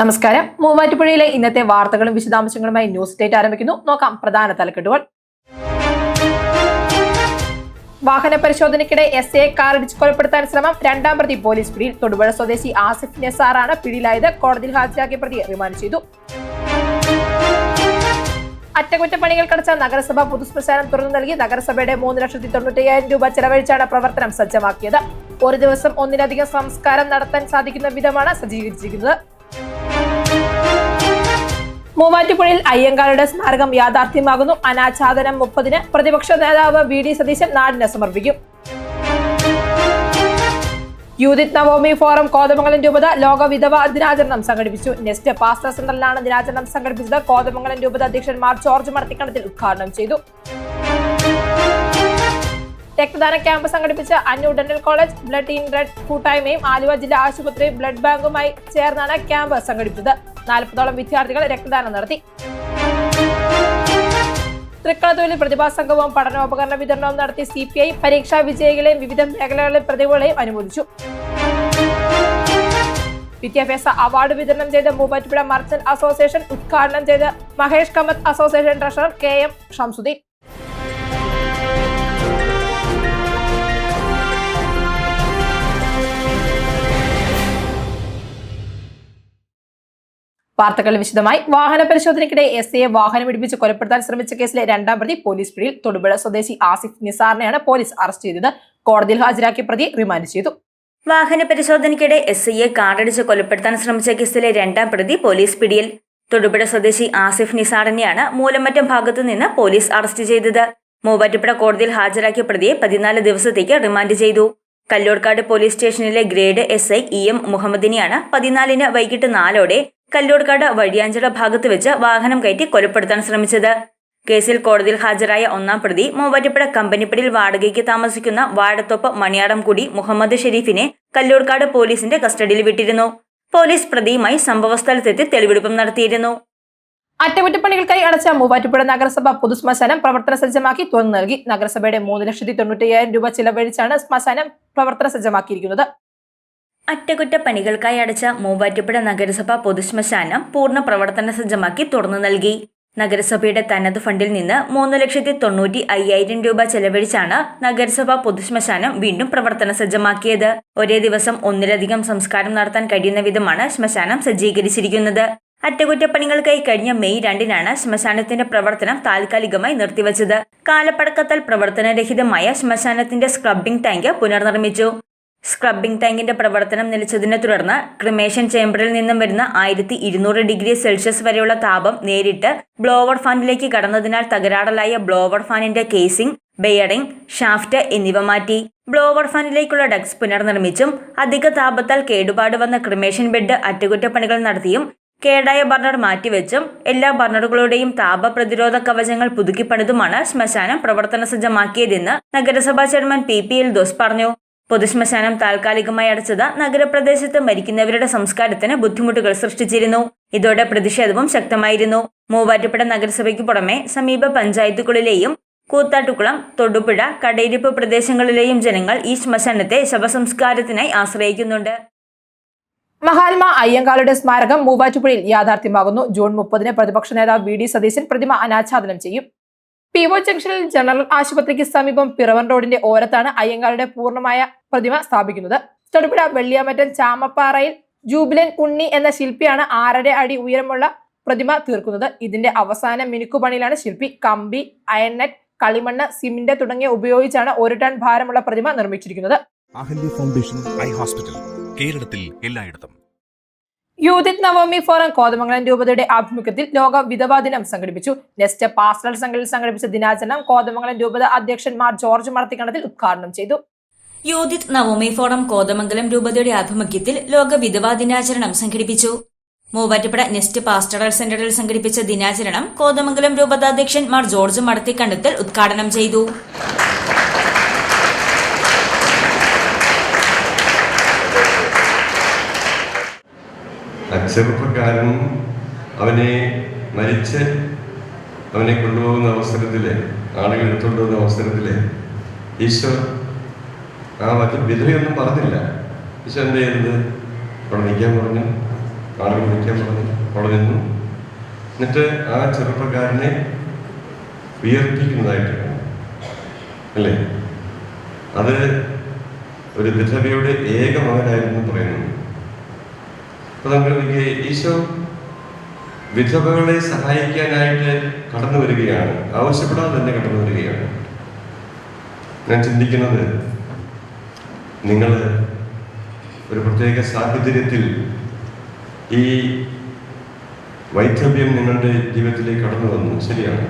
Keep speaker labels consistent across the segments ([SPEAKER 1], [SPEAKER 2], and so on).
[SPEAKER 1] നമസ്കാരം. മൂവാറ്റുപുഴയിലെ ഇന്നത്തെ വാർത്തകളും വിശദാംശങ്ങളുമായി ന്യൂസ് ഡേറ്റ് ആരംഭിക്കുന്നു. നോക്കാം പ്രധാന തലക്കെട്ടുകൾ. വാഹന പരിശോധനയ്ക്കിടെ എസ് എ കാർ ഇടിച്ച് കൊലപ്പെടുത്താൻ ശ്രമം രണ്ടാം പ്രതി പോലീസ് പിടിയിൽ. തൊടുപുഴ സ്വദേശി ആസിഫ് നെസാറാണ് പിടിയിലായത്. കോടതിയിൽ ഹാജരാക്കിയ പ്രതി റിമാൻഡ് ചെയ്തു. അറ്റകുറ്റപ്പണികൾ കടച്ച നഗരസഭ പൊതുശ്മശാനം തുറന്നു നൽകി. നഗരസഭയുടെ മൂന്ന് ലക്ഷത്തി തൊണ്ണൂറ്റയ്യായിരം രൂപ ചെലവഴിച്ചാണ് പ്രവർത്തനം സജ്ജമാക്കിയത്. ഒരു ദിവസം ഒന്നിലധികം സംസ്കാരം നടത്താൻ സാധിക്കുന്ന വിധമാണ് സജ്ജീകരിച്ചിരിക്കുന്നത്. മൂവാറ്റുപുഴയിൽ അയ്യങ്കാളുടെ സ്മാരകം യാഥാർത്ഥ്യമാകുന്നു. അനാച്ഛാദനം മുപ്പതിന് പ്രതിപക്ഷ നേതാവ് വി ഡി സതീശൻ നാടിന് സമർപ്പിക്കും. യൂതിത് നവോമി ഫോറം കോതമംഗലം രൂപത ലോക വിധവ ദിനാചരണം സംഘടിപ്പിച്ചു. നെസ്റ്റ് പാസ്റ്റർ സെന്ററിലാണ് ദിനാചരണം സംഘടിപ്പിച്ചത്. കോതമംഗലം രൂപത അധ്യക്ഷൻ മാർ ജോർജ് മർത്തിക്കണത്തിൽ ഉദ്ഘാടനം ചെയ്തു. രക്തദാന ക്യാമ്പ് സംഘടിപ്പിച്ച Annoor dental college blood in red കൂട്ടായ്മയും ആലുവ ജില്ലാ ആശുപത്രി ബ്ലഡ് ബാങ്കുമായി ചേർന്നാണ് ക്യാമ്പ് സംഘടിപ്പിച്ചത്. നാൽപ്പതോളം വിദ്യാർത്ഥികൾ രക്തദാനം നടത്തി. തൃക്കളത്തൂരിൽ പ്രതിഭാ സംഘവും പഠനോപകരണ വിതരണവും നടത്തി സി പി ഐ പരീക്ഷാ വിജയികളെയും വിവിധ മേഖലകളിലെ പ്രതിഭകളെയും അനുമോദിച്ചു. വിദ്യാഭ്യാസ അവാർഡ് വിതരണം ചെയ്ത മൂവാറ്റുപുഴ മർച്ചന്റ് അസോസിയേഷൻ ഉദ്ഘാടനം ചെയ്ത Mahesh Kamath association treasurer K M Shamsuddin. വാർത്തകൾ വിശദമായി. വാഹന പരിശോധനയ്ക്കിടെ എസ് എ വാഹനം ഇടിപ്പിച്ച് കൊലപ്പെടുത്താൻ ശ്രമിച്ച കേസിലെ രണ്ടാം പ്രതി പോലീസ് പിടിയിൽ തൊടുപുഴ സ്വദേശി ആസിഫ് നിസാറിനെയാണ് പോലീസ് അറസ്റ്റ് ചെയ്തത്. കോടതിയിൽ ഹാജരാക്കിയ പ്രതി റിമാൻഡ് ചെയ്തു.
[SPEAKER 2] വാഹന പരിശോധനയ്ക്കിടെ എസ് ഐയെ കാറടിച്ച് കൊലപ്പെടുത്താൻ ശ്രമിച്ച കേസിലെ രണ്ടാം പ്രതി പോലീസ് പിടിയിൽ. തൊടുപുഴ സ്വദേശി ആസിഫ് നിസാറിനെയാണ് മൂലമറ്റം ഭാഗത്തു നിന്ന് പോലീസ് അറസ്റ്റ് ചെയ്തത്. മൂവാറ്റുപുഴ കോടതിയിൽ ഹാജരാക്കിയ പ്രതിയെ പതിനാല് ദിവസത്തേക്ക് റിമാൻഡ് ചെയ്തു. കല്ലോർക്കാട് പോലീസ് സ്റ്റേഷനിലെ grade S I E M മുഹമ്മദിനെയാണ് പതിനാലിന് വൈകിട്ട് നാലോടെ കല്ലോർക്കാട് വഴിയാഞ്ചിറ ഭാഗത്ത് വെച്ച് വാഹനം കയറ്റി കൊലപ്പെടുത്താൻ ശ്രമിച്ചത്. കേസിൽ കോടതിയിൽ ഹാജരായ ഒന്നാം പ്രതി മൂവാറ്റുപുഴ കമ്പനിപ്പടിയിൽ വാടകയ്ക്ക് താമസിക്കുന്ന വാഴത്തോപ്പ് മണിയാടംകുടി മുഹമ്മദ് ഷെരീഫിനെ കല്ലൂർക്കാട് പോലീസിന്റെ കസ്റ്റഡിയിൽ വിട്ടിരുന്നു. പോലീസ് പ്രതിയുമായി സംഭവസ്ഥലത്തെത്തി തെളിവെടുപ്പും നടത്തിയിരുന്നു.
[SPEAKER 1] അറ്റകുറ്റപ്പണികൾക്കായി അടച്ച മൂവാറ്റുപുഴ നഗരസഭ പൊതുശ്മശാനം പ്രവർത്തന സജ്ജമാക്കി തുറന്നു നൽകി. നഗരസഭയുടെ മൂന്ന് ലക്ഷത്തി തൊണ്ണൂറ്റയ്യായിരം രൂപ ചിലവഴിച്ചാണ് ശ്മശാനം പ്രവർത്തന സജ്ജമാക്കിയിരിക്കുന്നത്.
[SPEAKER 2] അറ്റകുറ്റപ്പണികൾക്കായി അടച്ച മൂവാറ്റുപുഴ നഗരസഭ പൊതുശ്മശാനം പൂർണ പ്രവർത്തന സജ്ജമാക്കി തുറന്നു നൽകി. നഗരസഭയുടെ തനത് ഫണ്ടിൽ നിന്ന് മൂന്ന് ലക്ഷത്തി തൊണ്ണൂറ്റി അയ്യായിരം രൂപ ചെലവഴിച്ചാണ് നഗരസഭ പൊതുശ്മശാനം വീണ്ടും പ്രവർത്തന സജ്ജമാക്കിയത്. ഒരേ ദിവസം ഒന്നിലധികം സംസ്കാരം നടത്താൻ കഴിയുന്ന വിധമാണ് ശ്മശാനം സജ്ജീകരിച്ചിരിക്കുന്നത്. അറ്റകുറ്റപ്പണികൾക്കായി കഴിഞ്ഞ മെയ് രണ്ടിനാണ് ശ്മശാനത്തിന്റെ പ്രവർത്തനം താൽക്കാലികമായി നിർത്തിവച്ചത്. കാലപ്പടക്കത്താൽ പ്രവർത്തനരഹിതമായ ശ്മശാനത്തിന്റെ സ്ക്രബിംഗ് ടാങ്ക് പുനർനിർമ്മിച്ചു. സ്ക്രബിംഗ് ടാങ്കിന്റെ പ്രവർത്തനം നിലച്ചതിനെ തുടർന്ന് ക്രിമേഷൻ ചേംബറിൽ നിന്നും വരുന്ന ആയിരത്തി ഇരുന്നൂറ് ഡിഗ്രി സെൽഷ്യസ് വരെയുള്ള താപം നേരിട്ട് ബ്ലോവർ ഫാനിലേക്ക് കടന്നതിനാൽ തകരാറിലായ ബ്ലോവർ ഫാനിന്റെ കേസിംഗ് ബെയറിംഗ് ഷാഫ്റ്റ് എന്നിവ മാറ്റി. ബ്ലോവർ ഫാനിലേക്കുള്ള ഡക്സ് പുനർനിർമ്മിച്ചും അധിക താപത്താൽ കേടുപാട് വന്ന ക്രിമേഷൻ ബെഡ് അറ്റകുറ്റപ്പണികൾ നടത്തിയും കേടായ ബർണർ മാറ്റിവെച്ചും എല്ലാ ബർണറുകളുടെയും താപ പ്രതിരോധ കവചങ്ങൾ പുതുക്കിപ്പണിതുമാണ് ശ്മശാനം പ്രവർത്തന സജ്ജമാക്കിയതെന്ന് നഗരസഭാ chairman P P L Doss പറഞ്ഞു. പൊതുശ്മശാനം താൽക്കാലികമായി അടച്ചത് നഗരപ്രദേശത്ത് മരിക്കുന്നവരുടെ സംസ്കാരത്തിന് ബുദ്ധിമുട്ടുകൾ സൃഷ്ടിച്ചിരുന്നു. ഇതോടെ പ്രതിഷേധവും ശക്തമായിരുന്നു. മൂവാറ്റുപുഴ നഗരസഭയ്ക്ക് പുറമെ സമീപ പഞ്ചായത്തുകളിലെയും കൂത്താട്ടുകുളം തൊടുപുഴ കടയിരിപ്പ് പ്രദേശങ്ങളിലെയും ജനങ്ങൾ ഈ ശ്മശാനത്തെ ശവസംസ്കാരത്തിനായി ആശ്രയിക്കുന്നുണ്ട്.
[SPEAKER 1] മഹാത്മാ അയ്യങ്കാളുടെ സ്മാരകം മൂവാറ്റുപുഴയിൽ യാഥാർത്ഥ്യമാകുന്നു. ജൂൺ മുപ്പതിന് പ്രതിപക്ഷ നേതാവ് വി ഡി സതീശൻ പ്രതിമ അനാച്ഛാദനം ചെയ്യും. പി ഒ ജംഗ്ഷനിൽ ജനറൽ ആശുപത്രിക്ക് സമീപം പിറവൻ റോഡിന്റെ ഓരത്താണ് അയ്യങ്കാളുടെ പൂർണമായ പ്രതിമ സ്ഥാപിക്കുന്നത്. തൊടുപുഴ വെള്ളിയാമറ്റം ചാമപ്പാറയിൽ ജൂബിലൻ ഉണ്ണി എന്ന ശില്പിയാണ് ആറര അടി ഉയരമുള്ള പ്രതിമ തീർക്കുന്നത്. ഇതിന്റെ അവസാന മിനുക്കുപണിയിലാണ് ശില്പി. കമ്പി അയൺനെറ്റ് കളിമണ്ണ് സിമിന്റ് തുടങ്ങിയ ഉപയോഗിച്ചാണ് ഒരു ടൺ ഭാരമുള്ള പ്രതിമ നിർമ്മിച്ചിരിക്കുന്നത്.
[SPEAKER 3] അഹല്യ ഫൗണ്ടേഷൻ ഐ ഹോസ്പിറ്റൽ കേരളത്തിൽ എല്ലായിടത്തും.
[SPEAKER 1] യൂതിത് നവമി ഫോറം കോതമംഗലം രൂപതയുടെ ആഭിമുഖ്യത്തിൽ ലോക വിധവാ ദിനം സംഘടിപ്പിച്ചു. നെസ്റ്റ് പാസ്റ്റൽ സംഘത്തിൽ സംഘടിപ്പിച്ച ദിനാചരണം കോതമംഗലം രൂപത അധ്യക്ഷൻ മാർ ജോർജ് മറത്തിക്കണത്തിൽ ഉദ്ഘാടനം ചെയ്തു.
[SPEAKER 2] യോദിത് നവോമി ഫോറം കോതമംഗലം രൂപതയുടെ ആഭിമുഖ്യത്തിൽ ലോക വിധവാ ദിനാചരണം സംഘടിപ്പിച്ചു. മൂവാറ്റുപുഴ നെസ്റ്റ് പാസ്റ്ററൽ സെന്ററിൽ സംഘടിപ്പിച്ച ദിനാചരണം കോതമംഗലം രൂപതാധ്യക്ഷൻ മാർ ജോർജ് മടത്തിക്കണ്ടത്തിൽ ഉദ്ഘാടനം ചെയ്തു.
[SPEAKER 4] ചെറുപ്പക്കാരൻ അവനെ മരിച്ച് അവനെ കൊണ്ടുപോകുന്ന അവസരത്തിൽ ആളുകൾ എടുത്തുകൊണ്ടുപോകുന്ന അവസരത്തിൽ ഈശോ ആ മറ്റു വിധവയൊന്നും പറഞ്ഞില്ല. ഈശോ എന്ത് ചെയ്തത് അവിടെ നിൽക്കാൻ പറഞ്ഞു. ആളുകൾ നിൽക്കാൻ പറഞ്ഞു. അവിടെ നിന്നു. എന്നിട്ട് ആ ചെറുപ്പക്കാരനെ ഉയർപ്പിക്കുന്നതായിട്ട് കാണാം. അല്ലേ? അത് ഒരു വിധവയുടെ ഏക മകനായിരുന്നു പറയുന്നു അപ്പൊ നമ്മൾ ഈശോ വിധവകളെ സഹായിക്കാനായിട്ട് കടന്നു വരികയാണ്. ആവശ്യപ്പെടാതെ തന്നെ കടന്നു വരികയാണ്. ഞാൻ ചിന്തിക്കുന്നത് നിങ്ങൾ ഒരു പ്രത്യേക സാഹചര്യത്തിൽ ഈ വൈധവ്യം നിങ്ങളുടെ ജീവിതത്തിലേക്ക് കടന്നു വന്നു. ശരിയാണ്.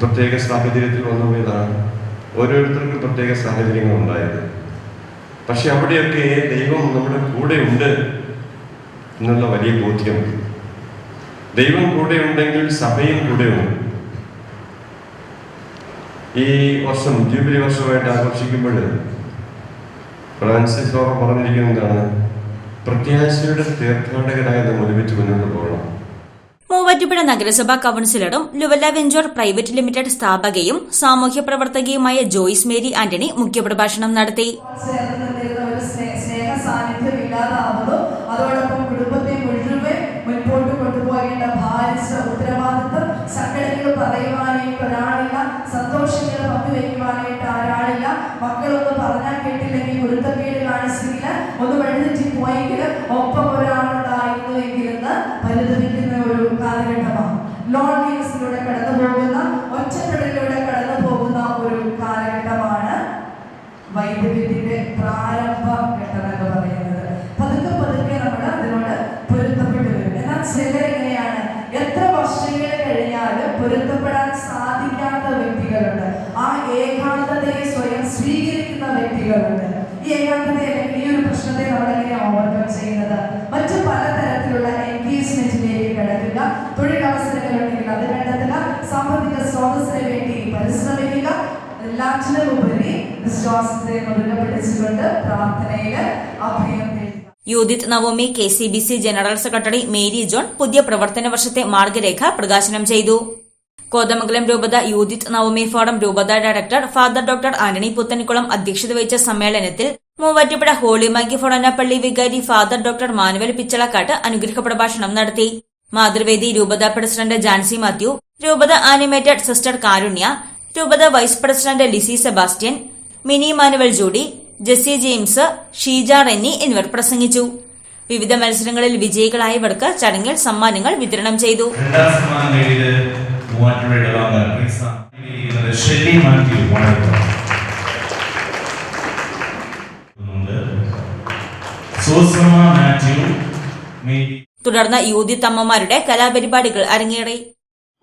[SPEAKER 4] പ്രത്യേക സാഹചര്യത്തിൽ വന്നു പോയതാണ്. ഓരോരുത്തർക്കും പ്രത്യേക സാഹചര്യങ്ങൾ ഉണ്ടായത് പക്ഷെ അവിടെയൊക്കെ ദൈവം നമ്മുടെ കൂടെ ഉണ്ട് എന്നുള്ള വലിയ ബോധ്യം. ദൈവം കൂടെ ഉണ്ടെങ്കിൽ സഭയും കൂടെയുണ്ട് ഈ വർഷം ജൂബിലി വർഷമായിട്ട് ആഘോഷിക്കുമ്പോൾ ഫ്രാൻസിസ് പറഞ്ഞിരിക്കുന്നതാണ് പ്രത്യാശയുടെ തീർത്ഥാടകരായ നമ്മൾ ഒരുമിച്ച് മുന്നോട്ട് പോകണം.
[SPEAKER 2] മൂവാറ്റുപുഴ നഗരസഭാ കൌൺസിലറും ലുവല്ല വെഞ്ചോർ പ്രൈവറ്റ് ലിമിറ്റഡ് സ്ഥാപകയും സാമൂഹ്യ പ്രവർത്തകയുമായ ജോയിസ് മേരി ആന്റണി മുഖ്യപ്രഭാഷണം നടത്തി.
[SPEAKER 5] അതോടൊപ്പം കുടുംബത്തെ മുഴുവൻ ഒന്ന് വഴിതെറ്റി പോയെങ്കിൽ ഒപ്പം ഒരാളുണ്ടായിരുന്നുവെങ്കിൽ എങ്കിലെന്ന് പലതും ലോൺലിനെസ്സിലൂടെ കടന്നു പോകുന്ന ഒറ്റപ്പെടലിലൂടെ കടന്നു പോകുന്ന ഒരു കാലഘട്ടമാണ് വൈദ്യുതിന്റെ പ്രാരംഭ ഘട്ടം എന്ന് പറയുന്നത്. ഉണ്ടെങ്കിൽ അത് വേണ്ടതില്ല സാമ്പത്തിക സ്രോതസ്സിന് വേണ്ടി പരിശ്രമിക്കുക. എല്ലാറ്റിനും ഉപരി വിശ്വാസത്തെ മുറുകെ പിടിച്ചുകൊണ്ട് പ്രാർത്ഥനയിൽ അഭയം
[SPEAKER 2] യൂതിത് Naomi K C B C general secretary Mary John പുതിയ പ്രവർത്തന വർഷത്തെ മാർഗരേഖ പ്രകാശനം ചെയ്തു. കോതമംഗലം രൂപത യൂതിത് നവോമി ഫോറം രൂപത director father doctor Antony Puthenkulam അധ്യക്ഷത വഹിച്ച സമ്മേളനത്തിൽ മൂവാറ്റുപുഴ ഹോളി മൈക്കി ഫൊറനപ്പള്ളി വികാരി ഫാദർ ഡോക്ടർ മാനുവൽ പിച്ചളക്കാട്ട് അനുഗ്രഹ പ്രഭാഷണം നടത്തി. മാതൃവേദി രൂപത പ്രസിഡന്റ് ജാൻസി മാത്യു രൂപത ആനിമേറ്റഡ് സിസ്റ്റർ കാരുണ്യ രൂപത vice president Lissy Sebastian Mini Manuel Judy Jessy James Sheeja Renny എന്നിവർ പ്രസംഗിച്ചു. വിവിധ മത്സരങ്ങളിൽ വിജയികളായവർക്ക് ചടങ്ങിൽ സമ്മാനങ്ങൾ വിതരണം ചെയ്തു. തുടർന്ന് യൂതിത്ത് അമ്മമാരുടെ കലാപരിപാടികൾ അരങ്ങേറി.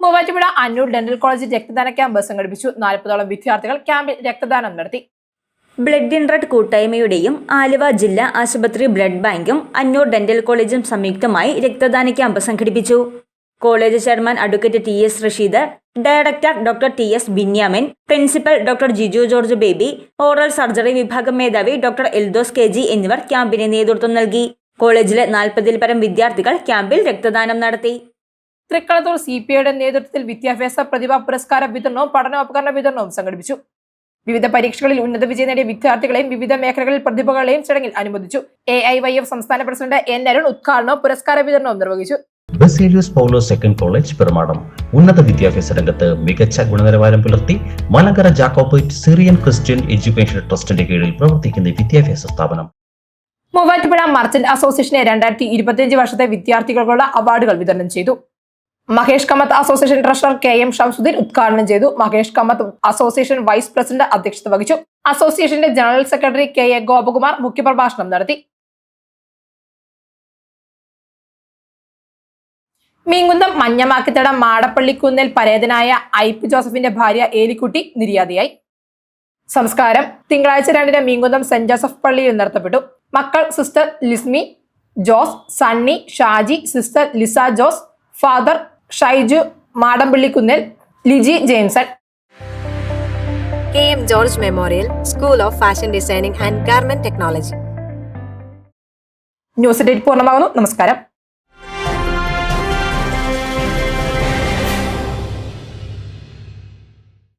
[SPEAKER 1] മൂവാറ്റുപുഴ അന്നൂർ ഡെന്റൽ കോളേജ് രക്തദാന ക്യാമ്പ് സംഘടിപ്പിച്ചു. നാൽപ്പതോളം വിദ്യാർത്ഥികൾ ക്യാമ്പിൽ രക്തദാനം നടത്തി.
[SPEAKER 2] ബ്ലഡ് ഇൻ റെഡ് കൂട്ടായ്മയുടെയും ആലുവ ജില്ലാ ആശുപത്രി ബ്ലഡ് ബാങ്കും അന്നൂർ ഡെന്റൽ കോളേജും സംയുക്തമായി രക്തദാന ക്യാമ്പ് സംഘടിപ്പിച്ചു. College chairman advocate T S Rasheed director doctor T S Binyamin principal doctor Jiju George Baby oral surgery വിഭാഗം മേധാവി ഡോക്ടർ എൽദോസ് കെ ജി എന്നിവർ ക്യാമ്പിന് നേതൃത്വം നൽകി. കോളേജിലെ നാൽപ്പതിൽ പരം വിദ്യാർത്ഥികൾ ക്യാമ്പിൽ രക്തദാനം നടത്തി.
[SPEAKER 1] തൃക്കളത്തൂർ സി പി ഐയുടെ നേതൃത്വത്തിൽ വിദ്യാഭ്യാസ പ്രതിഭാ പുരസ്കാര വിതരണവും പഠനോപകരണ വിതരണവും സംഘടിപ്പിച്ചു. വിവിധ പരീക്ഷകളിൽ ഉന്നത വിജയം നേടിയ വിദ്യാർത്ഥികളെയും വിവിധ മേഖലകളിൽ പ്രതിഭകളെയും ചടങ്ങിൽ അനുമോദിച്ചു. എ ഐ വൈ എഫ് സംസ്ഥാന പ്രസിഡന്റ് എൻ അരുൺ ഉദ്ഘാടനവും പുരസ്കാര വിതരണവും നിർവഹിച്ചു.
[SPEAKER 6] Baselius Paulo second college Perumadam. ഉന്നത വിദ്യാഭ്യാസ രംഗത്ത് മികച്ച ഗുണനിലവാരം പുലർത്തി Malankara Jacobite Syrian Christian education ട്രസ്റ്റിന്റെ കീഴിൽ പ്രവർത്തിക്കുന്ന വിദ്യാഭ്യാസ സ്ഥാപനം.
[SPEAKER 1] മൂവാറ്റുപുഴ മർച്ചന്റ് അസോസിയേഷനെ രണ്ടായിരത്തി ഇരുപത്തിയഞ്ച് വർഷത്തെ വിദ്യാർത്ഥികൾക്കുള്ള അവാർഡുകൾ വിതരണം ചെയ്തു. Mahesh Kammath association treasurer K M Shamsuddin ഉദ്ഘാടനം ചെയ്തു. Mahesh Kammath association vice president അധ്യക്ഷത വഹിച്ചു. അസോസിയേഷന്റെ general secretary K A Gopakumar മുഖ്യപ്രഭാഷണം നടത്തി. മീങ്കുന്നം മഞ്ഞമാക്കിത്തട മാടപ്പള്ളിക്കുന്നിൽ പരേതനായ ഐ പി ജോസഫിന്റെ ഭാര്യ ഏലിക്കുട്ടി നിര്യാതയായി. സംസ്കാരം തിങ്കളാഴ്ച രണ്ടിന് മീങ്കുന്നം സെന്റ് ജോസഫ് പള്ളിയിൽ നടത്തപ്പെട്ടു മക്കൾ sister Lismi Jose Sunny Shaji sister Lisa Jose father Shaiju Madampallikunnel Liji Jameson.
[SPEAKER 7] K M George memorial school of fashion designing and garment technology
[SPEAKER 1] news date പൂർണമാകുന്നു. നമസ്കാരം.